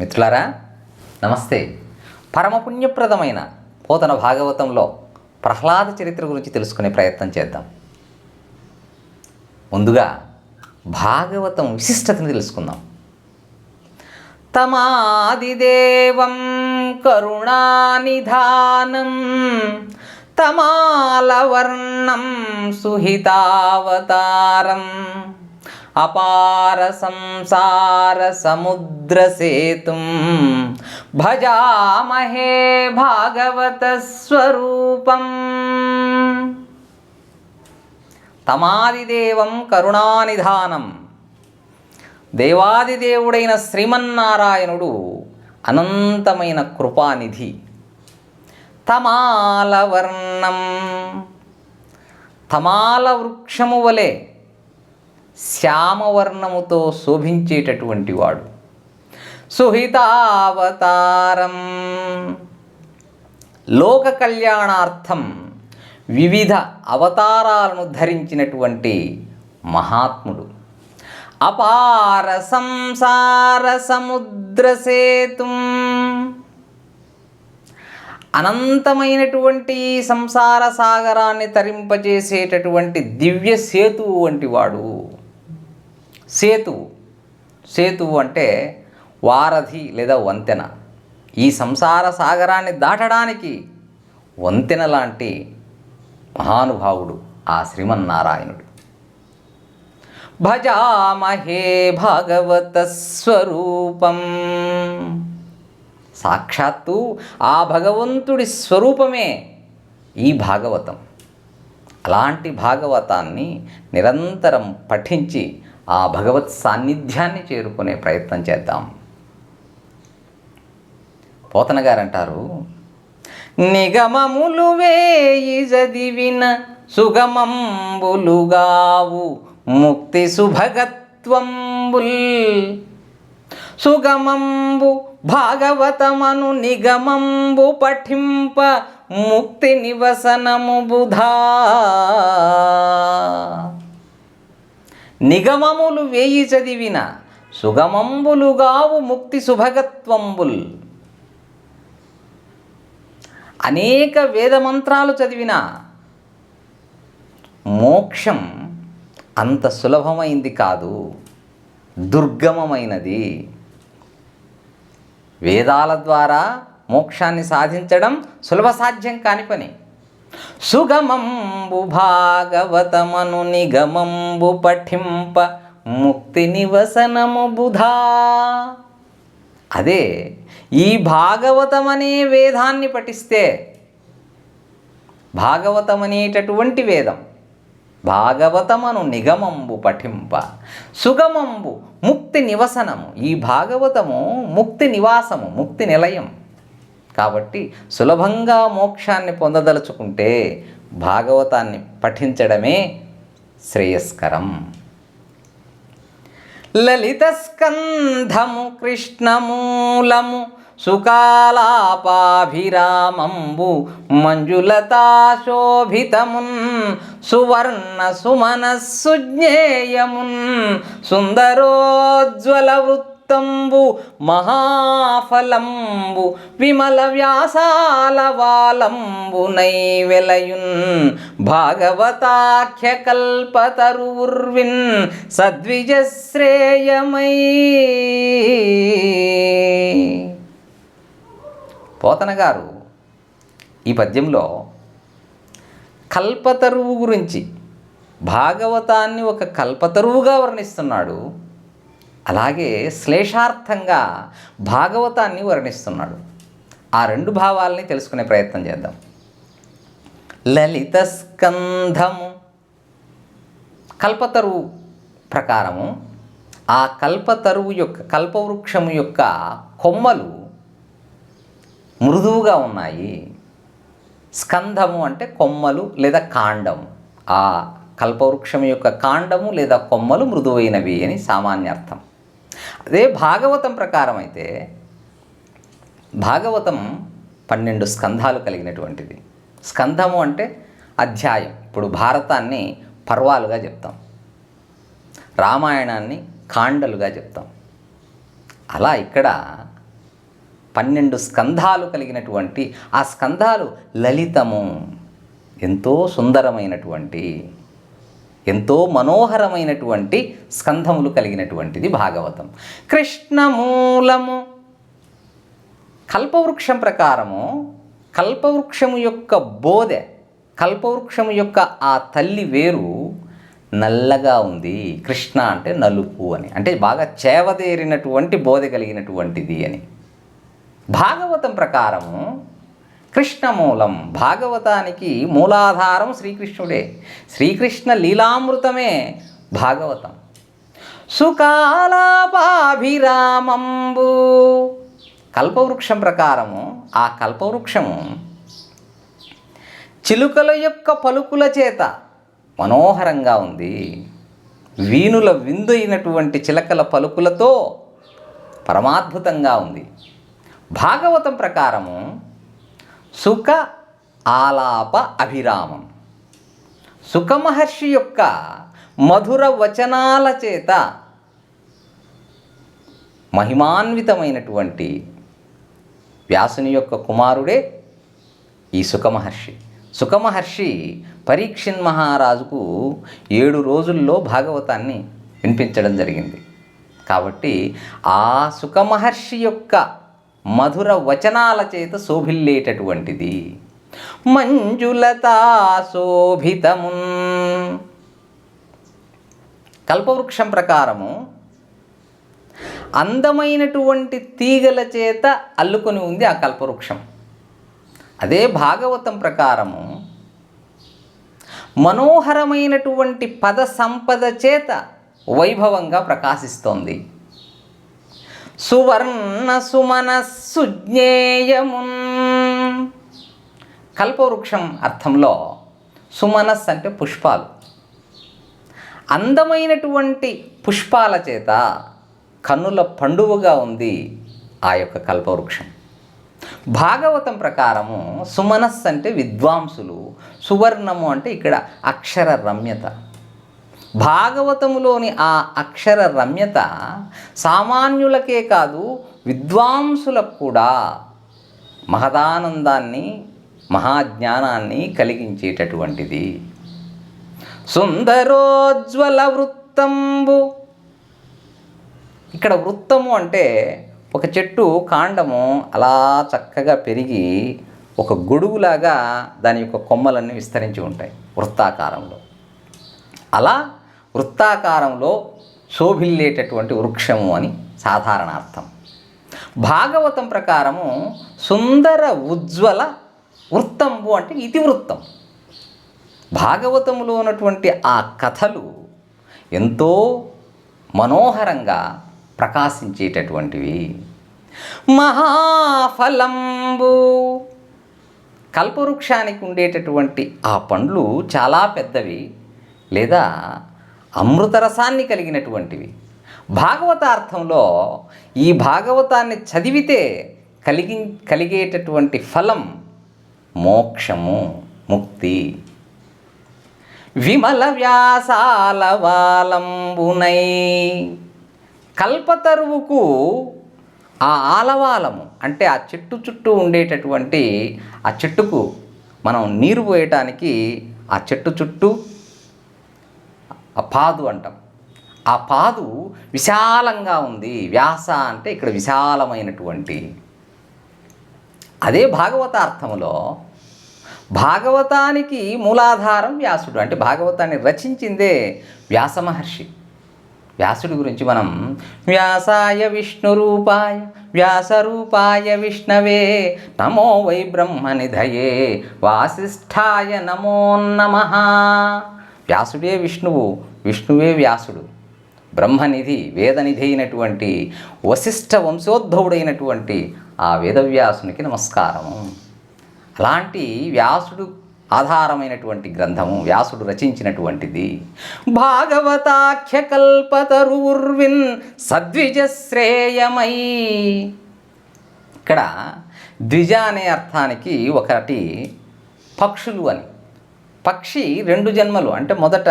మిత్రులారా నమస్తే. పరమపుణ్యప్రదమైన పోతన భాగవతంలో ప్రహ్లాద చరిత్ర గురించి తెలుసుకునే ప్రయత్నం చేద్దాం. ముందుగా భాగవతం విశిష్టతను తెలుసుకుందాం. తమాదిదేవం కరుణానిధానం తమాలవర్ణం సుహితావతారం అపార సంసార సముద్రసేతుం భజామహే భాగవత స్వరూపం. తమాదిదేవం కరుణానిధానం. దేవాదిదేవుడైన శ్రీమన్నారాయణుడు అనంతమైన కృపానిధి. తమాలవర్ణం. తమాల వృక్షము వలె శ్యామవర్ణముతో శోభించేటటువంటి వాడు. సుహితావతారం. లోక కళ్యాణార్థం వివిధ అవతారాలను ధరించినటువంటి మహాత్ముడు. అపార సంసార సముద్ర సేతుం. అనంతమైనటువంటి సంసార సాగరాన్ని తరింపజేసేటటువంటి దివ్య సేతువు వంటి వాడు. సేతువు. సేతువు అంటే వారధి లేదా వంతెన. ఈ సంసార సాగరాన్ని దాటడానికి వంతెన లాంటి మహానుభావుడు ఆ శ్రీమన్నారాయణుడు. భజామహే భాగవత స్వరూపం. సాక్షాత్తు ఆ భగవంతుడి స్వరూపమే ఈ భాగవతం. అలాంటి భాగవతాన్ని నిరంతరం పఠించి ఆ భగవత్ సాన్నిధ్యాన్ని చేరుకునే ప్రయత్నం చేద్దాం. పోతన గారు అంటారు నిగమములు వేయి చదివిన సుగమంబులుగావు ముక్తి సుభగత్వంబుల్. సుగమంబు భాగవతమను నిగమంబు పఠింప ముక్తి నివసనము బుధా. నిగమములు వేయి చదివిన సుగమంబులుగావు ముక్తి శుభగత్వంబుల్ అనేక వేదమంత్రాలు చదివిన మోక్షం అంత సులభమైంది కాదు దుర్గమమైనది. వేదాల ద్వారా మోక్షాన్ని సాధించడం సులభ సాధ్యం కాని పని. సుగమంబు భాగవతమను నిగమంబు పఠింప ముక్తి నివసనము బుధా. అదే ఈ భాగవతం అనే వేదాన్ని పఠిస్తే భాగవతం అనేటటువంటి వేదం భాగవతమను నిగమంబు పఠింప సుగమంబు ముక్తి నివసనము. ఈ భాగవతము ముక్తి నివాసము ముక్తి నిలయం. కాబట్టి సులభంగా మోక్షాన్ని పొందదలుచుకుంటే భాగవతాన్ని పఠించడమే శ్రేయస్కరం. లలిత స్కంధము కృష్ణమూలము సుకాలాపాభిరామంబు మంజులతాశోభితమున్ సువర్ణ సుమనస్సుజ్ఞేయమున్ సుందరోజ్వల తంబు మహాఫలంబు విమల వ్యాసాల వాలంబు నైవెలయున్ భాగవతాఖ్య కల్పతరుర్విన్ సద్విజశ్రేయమై. పోతన గారు ఈ పద్యంలో కల్పతరువు గురించి భాగవతాన్ని ఒక కల్పతరువుగా వర్ణిస్తున్నాడు. అలాగే శ్లేషార్థంగా భాగవతాన్ని వర్ణిస్తున్నాడు. ఆ రెండు భావాల్ని తెలుసుకునే ప్రయత్నం చేద్దాం. లలిత స్కంధము కల్పతరువు ప్రకారము ఆ కల్పతరువు యొక్క కల్పవృక్షము యొక్క కొమ్మలు మృదువుగా ఉన్నాయి. స్కంధము అంటే కొమ్మలు లేదా కాండము. ఆ కల్పవృక్షం యొక్క కాండము లేదా కొమ్మలు మృదువైనవి అని సామాన్యార్థం అదే భాగవతం ప్రకారం అయితే భాగవతం పన్నెండు స్కంధాలు కలిగినటువంటిది. స్కంధము అంటే అధ్యాయం. ఇప్పుడు భారతాన్ని పర్వాలుగా చెప్తాం. రామాయణాన్ని కాండలుగా చెప్తాం. అలా ఇక్కడ పన్నెండు స్కంధాలు కలిగినటువంటి ఆ స్కంధాలు లలితము. ఎంతో సుందరమైనటువంటి ఎంతో మనోహరమైనటువంటి స్కంధములు కలిగినటువంటిది భాగవతం. కృష్ణమూలము కల్పవృక్షం ప్రకారము కల్పవృక్షము యొక్క బోధె కల్పవృక్షము యొక్క ఆ తల్లి వేరు నల్లగా ఉంది. కృష్ణ అంటే నలుపు అని. అంటే బాగా చేవదేరినటువంటి బోధ కలిగినటువంటిది అని. భాగవతం ప్రకారము కృష్ణమూలం. భాగవతానికి మూలాధారం శ్రీకృష్ణుడే. శ్రీకృష్ణ లీలామృతమే భాగవతం. సుకాలాపాభిరామంబు. కల్పవృక్షం ప్రకారము ఆ కల్పవృక్షము చిలుకల యొక్క పలుకుల చేత మనోహరంగా ఉంది. వీణుల విందు అయినటువంటి చిలకల పలుకులతో పరమాద్భుతంగా ఉంది. భాగవతం ప్రకారము సుఖ ఆలాప అభిరామం. సుఖమహర్షి యొక్క మధుర వచనాల చేత మహిమాన్వితమైనటువంటి వ్యాసుని యొక్క కుమారుడే ఈ సుఖమహర్షి సుఖమహర్షి పరీక్షిన్ మహారాజుకు ఏడు రోజుల్లో భాగవతాన్ని వినిపించడం జరిగింది. కాబట్టి ఆ సుఖమహర్షి యొక్క మధుర వచనాల చేత శోభిల్లేటటువంటిది. మంజులతా శోభితమున్. కల్పవృక్షం ప్రకారము అందమైనటువంటి తీగల చేత అల్లుకొని ఉంది ఆ కల్పవృక్షం. అదే భాగవతం ప్రకారము మనోహరమైనటువంటి పద సంపద చేత వైభవంగా ప్రకాశిస్తోంది. సువర్ణ సుమనస్సు జ్ఞేయమున్ కల్పవృక్షం అర్థంలో సుమనస్ అంటే పుష్పాలు. అందమైనటువంటి పుష్పాల చేత కన్నుల పండువగా ఉంది ఆ యొక్క కల్పవృక్షం. భాగవతం ప్రకారము సుమనస్ అంటే విద్వాంసులు సువర్ణము అంటే ఇక్కడ అక్షర రమ్యత. భాగవతములోని ఆ అక్షర రమ్యత సామాన్యులకే కాదు విద్వాంసులకు కూడా మహదానందాన్ని మహాజ్ఞానాన్ని కలిగించేటటువంటిది. సుందరోజ్వల వృత్తంబు. ఇక్కడ వృత్తము అంటే ఒక చెట్టు కాండము అలా చక్కగా పెరిగి ఒక గొడుగులాగా దాని యొక్క కొమ్మలన్నీ విస్తరించి ఉంటాయి వృత్తాకారంలో. అలా వృత్తాకారంలో శోభిల్లేటటువంటి వృక్షము అని సాధారణ అర్థం భాగవతం ప్రకారము సుందర ఉజ్వల వృత్తంబు అంటే ఇతివృత్తం భాగవతములో ఉన్నటువంటి ఆ కథలు ఎంతో మనోహరంగా ప్రకాశించేటటువంటివి. మహాఫలంబు. కల్పవృక్షానికి ఉండేటటువంటి ఆ పండ్లు చాలా పెద్దవి లేదా అమృతరసాన్ని కలిగినటువంటివి. భాగవతార్థంలో ఈ భాగవతాన్ని చదివితే కలిగి కలిగేటటువంటి ఫలం మోక్షము ముక్తి. విమల వ్యాసాల వాలంబునై కల్పతరువుకు ఆ ఆలవాలము అంటే ఆ చెట్టు చుట్టూ ఉండేటటువంటి ఆ చెట్టుకు మనం నీరు పోయటానికి ఆ చెట్టు చుట్టూ పాదు అంటాం. ఆ పాదు విశాలంగా ఉంది. వ్యాస అంటే ఇక్కడ విశాలమైనటువంటి. అదే భాగవతార్థములో భాగవతానికి మూలాధారం వ్యాసుడు. అంటే భాగవతాన్ని రచించిందే వ్యాస మహర్షి. వ్యాసుడి గురించి మనం వ్యాసాయ విష్ణు రూపాయ వ్యాసరూపాయ విష్ణవే నమో వై బ్రహ్మనిధయే వాసిష్ఠాయ నమో నమ. వ్యాసుడే విష్ణువు విష్ణువే వ్యాసుడు. బ్రహ్మనిధి వేదనిధి అయినటువంటి వశిష్ఠ వంశోద్భవుడైనటువంటి ఆ వేదవ్యాసునికి నమస్కారము. అలాంటి వ్యాసుడు ఆధారమైనటువంటి గ్రంథము వ్యాసుడు రచించినటువంటిది భాగవతాఖ్య కల్పతరుర్విన్ సద్విజశ్రేయమై. ఇక్కడ ద్విజ అనే అర్థానికి ఒకటి పక్షులు అని. పక్షి రెండు జన్మలు అంటే మొదట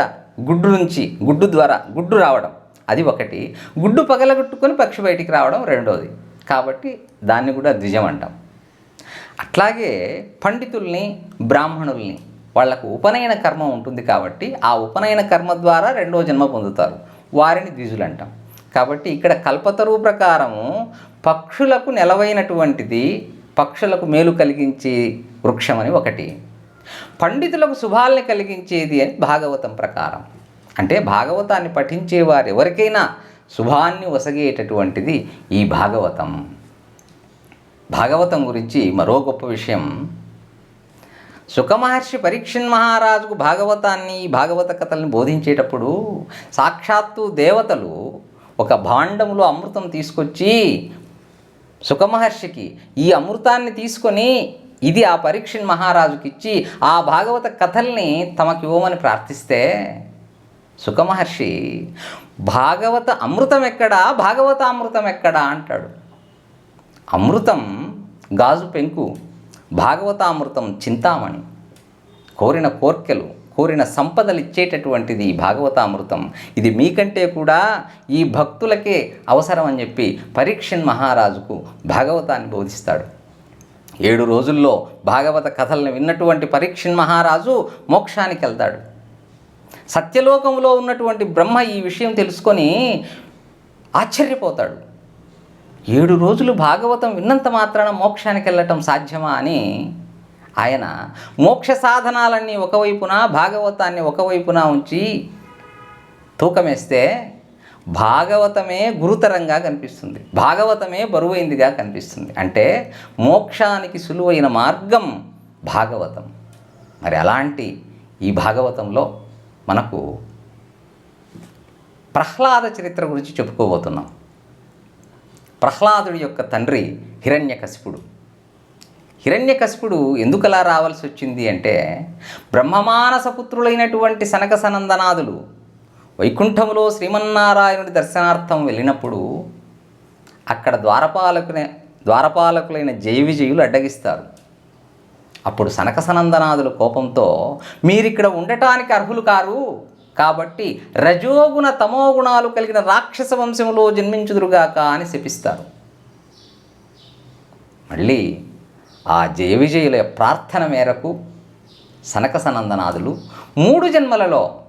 గుడ్డు నుంచి గుడ్డు ద్వారా గుడ్డు రావడం అది ఒకటి. గుడ్డు పగలగొట్టుకొని పక్షి బయటికి రావడం రెండోది. కాబట్టి దాన్ని కూడా ద్విజం అంటాం. అట్లాగే పండితుల్ని బ్రాహ్మణుల్ని వాళ్ళకు ఉపనయన కర్మ ఉంటుంది కాబట్టి ఆ ఉపనయన కర్మ ద్వారా రెండో జన్మ పొందుతారు. వారిని ద్విజులు అంటాం కాబట్టి ఇక్కడ కల్పతరువు ప్రకారము పక్షులకు నెలవైనటువంటిది పక్షులకు మేలు కలిగించే వృక్షం అని ఒకటి. పండితులకు శుభాల్ని కలిగించేది అని భాగవతం ప్రకారం. అంటే భాగవతాన్ని పఠించే వారు ఎవరికైనా శుభాన్ని వసగేటటువంటిది ఈ భాగవతం. భాగవతం గురించి మరో గొప్ప విషయం. సుఖమహర్షి పరీక్షన్ మహారాజుకు భాగవతాన్ని ఈ భాగవత కథల్ని బోధించేటప్పుడు సాక్షాత్తు దేవతలు ఒక భాండములో అమృతం తీసుకొచ్చి సుఖమహర్షికి ఈ అమృతాన్ని తీసుకొని ఇది ఆ పరీక్షన్ మహారాజుకిచ్చి ఆ భాగవత కథల్ని తమకివ్వమని ప్రార్థిస్తే సుఖమహర్షి భాగవత అమృతం ఎక్కడా భాగవత అమృతం ఎక్కడా అంటాడు. అమృతం గాజు పెంకు భాగవతామృతం చింతామణి. కోరిన కోర్కెలు కోరిన సంపదలు ఇచ్చేటటువంటిది ఈ భాగవతామృతం ఇది మీకంటే కూడా ఈ భక్తులకే అవసరం అని చెప్పి పరీక్షన్ మహారాజుకు భాగవతాన్ని బోధిస్తాడు. ఏడు రోజుల్లో భాగవత కథలను విన్నటువంటి పరీక్షన్ మహారాజు మోక్షానికి వెళ్తాడు సత్యలోకంలో ఉన్నటువంటి బ్రహ్మ ఈ విషయం తెలుసుకొని ఆశ్చర్యపోతాడు. ఏడు రోజులు భాగవతం విన్నంత మాత్రాన మోక్షానికి వెళ్ళటం సాధ్యమా అని ఆయన మోక్ష సాధనాలన్నీ ఒకవైపున భాగవతాన్ని ఒకవైపున ఉంచి తూకమేస్తే భాగవతమే గురుతరంగా కనిపిస్తుంది. భాగవతమే బరువైందిగా కనిపిస్తుంది. అంటే మోక్షానికి సులువైన మార్గం భాగవతం. మరి అలాంటి ఈ భాగవతంలో మనకు ప్రహ్లాద చరిత్ర గురించి చెప్పుకోబోతున్నాం. ప్రహ్లాదుడి యొక్క తండ్రి హిరణ్యకశిపుడు. హిరణ్యకశిపుడు ఎందుకలా రావాల్సి వచ్చింది అంటే బ్రహ్మమానస పుత్రులైనటువంటి సనక సనందనాదులు వైకుంఠములో శ్రీమన్నారాయణుడి దర్శనార్థం వెళ్ళినప్పుడు అక్కడ ద్వారపాలకునే ద్వారపాలకులైన జయ విజయులు అడ్డగిస్తారు. అప్పుడు సనక సనందనాదుల కోపంతో మీరిక్కడ ఉండటానికి అర్హులు కారు. కాబట్టి రజోగుణ తమోగుణాలు కలిగిన రాక్షస వంశంలో జన్మించుదురుగాక అని శపిస్తారు. మళ్ళీ ఆ జయ విజయుల ప్రార్థన మేరకు సనక సనందనాదులు మూడు జన్మలలో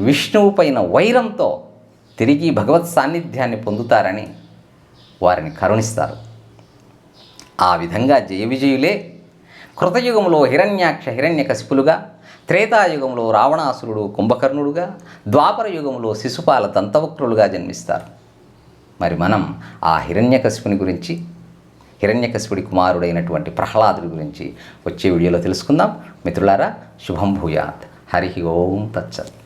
విష్ణువు పైన వైరంతో తిరిగి భగవత్ సాన్నిధ్యాన్ని పొందుతారని వారిని కరుణిస్తారు. ఆ విధంగా జయ విజయులే కృతయుగంలో హిరణ్యాక్ష హిరణ్యకశిపులుగా త్రేతాయుగంలో రావణాసురుడు కుంభకర్ణుడుగా ద్వాపర యుగంలో శిశుపాల దంతవక్రులుగా జన్మిస్తారు. మరి మనం ఆ హిరణ్యకశిపుని గురించి హిరణ్యకశిపుడి కుమారుడైనటువంటి ప్రహ్లాదుడి గురించి వచ్చే వీడియోలో తెలుసుకుందాం. మిత్రులారా శుభం భూయాత్. హరి ఓం తచ్చత్